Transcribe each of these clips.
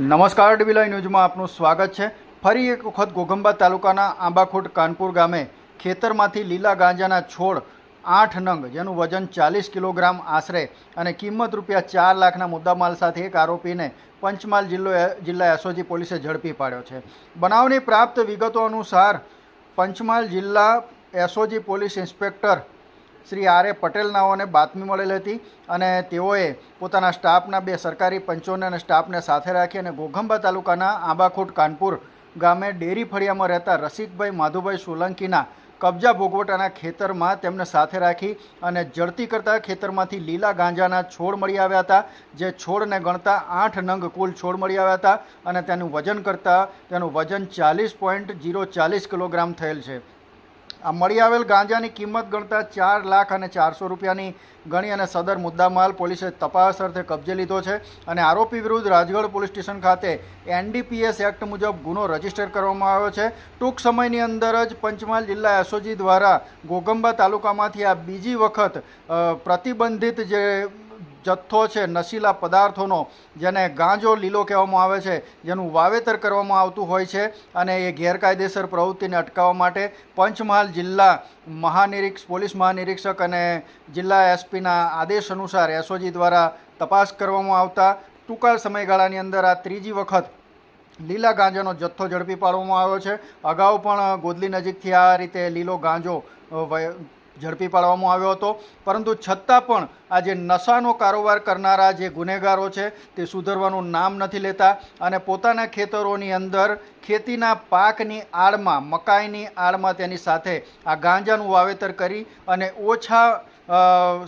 નમસ્કાર ડીબીલાઈ ન્યૂઝમાં આપનું સ્વાગત છે. ફરી એક વખત ઘોઘંબા તાલુકાના આંબાખોટ, કાનપુર ગામે ખેતરમાંથી લીલા ગાંજાના છોડ આઠ નંગ, જેનું વજન ચાલીસ કિલોગ્રામ આશરે અને કિંમત રૂપિયા ચાર લાખના મુદ્દામાલ સાથે એક આરોપીને પંચમહાલ જિલ્લો જિલ્લા એસઓજી પોલીસે ઝડપી પાડ્યો છે. બનાવની પ્રાપ્ત વિગતો અનુસાર પંચમહાલ જિલ્લા SOG police inspector Shri R A Patel નાઓને બાતમી મળેલ હતી અને તેઓએ પોતાના સ્ટાફના બે સરકારી પંચોને અને સ્ટાફને સાથે રાખી અને ઘોઘંબા તાલુકાના આંબાખોટ કાનપુર ગામે ડેરી ફળિયામાં રહેતા રસિકભાઈ માધુભાઈ સોલંકીના કબજા ભોગવટાના ખેતરમાં તેમને સાથે રાખી અને જડતી કરતા ખેતરમાંથી લીલા ગાંજાના છોડ મળી આવ્યા હતા, જે છોડને ગણતા આઠ નંગ કુલ છોડ મળી આવ્યા હતા અને તેનું વજન કરતાં તેનું વજન ચાલીસ પોઈન્ટ જીરો ચાલીસ કિલોગ્રામ થયેલ છે. આ મળી આવેલ ગાંજાની કિંમત ગણતા ચાર લાખ અને ચારસો રૂપિયાની ગણી અને સદર મુદ્દામાલ પોલીસે તપાસ અર્થે કબજે લીધો છે અને આરોપી વિરુદ્ધ રાજગઢ પોલીસ સ્ટેશન ખાતે એનડીપીએસ એક્ટ મુજબ ગુનો રજિસ્ટર કરવામાં આવ્યો છે. ટૂંક સમયની અંદર જ પંચમહાલ જિલ્લા એસઓજી દ્વારા ઘોગંબા તાલુકામાંથી આ બીજી વખત પ્રતિબંધિત જે જથ્થો છે, નશીલા પદાર્થોનો, જેને ગાંજો લીલો કહેવામાં આવે છે, જેનું વાવેતર કરવામાં આવતું હોય છે અને એ ગેરકાયદેસર પ્રવૃત્તિને અટકાવવા માટે પંચમહાલ જિલ્લા મહાનિરીક્ષ, પોલીસ મહાનિરીક્ષક અને જિલ્લા એસપીના આદેશ અનુસાર એસઓજી દ્વારા તપાસ કરવામાં આવતા ટૂંકા સમયગાળાની અંદર આ ત્રીજી વખત લીલા ગાંજાનો જથ્થો ઝડપી પાડવામાં આવ્યો છે. અગાઉ પણ ગોદલી નજીકથી આ રીતે લીલો ગાંજો ઝડપી પાડવામાં આવ્યો હતો. પરંતુ છતાં પણ આ જે નશાનો કારોબાર કરનારા જે ગુનેગારો છે, તે સુધરવાનું નામ નથી લેતા અને પોતાના ખેતરોની અંદર ખેતીના પાકની આડમાં, મકાઈની આડમાં તેની સાથે આ ગાંજાનું વાવેતર કરી અને ઓછા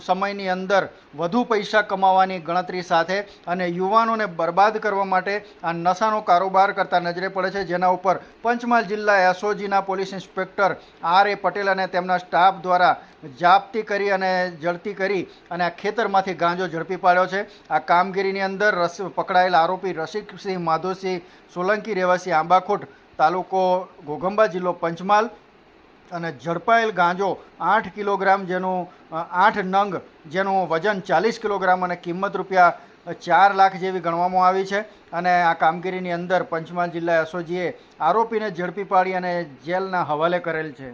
સમયની અંદર વધુ પૈસા કમાવાની ગણતરી સાથે અને યુવાનોને બરબાદ કરવા માટે આ નશાનો કારોબાર કરતા નજરે પડે છે. જેના ઉપર પંચમહાલ જિલ્લા એસઓજીના police inspector R A Patel અને તેમના સ્ટાફ દ્વારા જાપતી કરી અને ઝડપી કરી અને આ ખેતરમાંથી ગાંજો ઝડપી પાડ્યો છે. આ કામગીરીની અંદર રસ, પકડાયેલા આરોપી રસિકસિંહ માધોસિંહ સોલંકી, રહેવાસી આંબાખોટ તાલુકો ઘોઘંબા જિલ્લો પંચમહાલ અને ઝડપાયેલ ગાંજો આઠ કિલોગ્રામ જેનું આઠ નંગ જેનું વજન ચાલીસ કિલોગ્રામ અને કિંમત રૂપિયા ચાર લાખ જેવી ગણવામાં આવી છે. અને આ કામગીરીની અંદર પંચમહાલ જિલ્લા એસઓજીએ આરોપીને ઝડપી પાડી અને જેલના હવાલે કરેલ છે.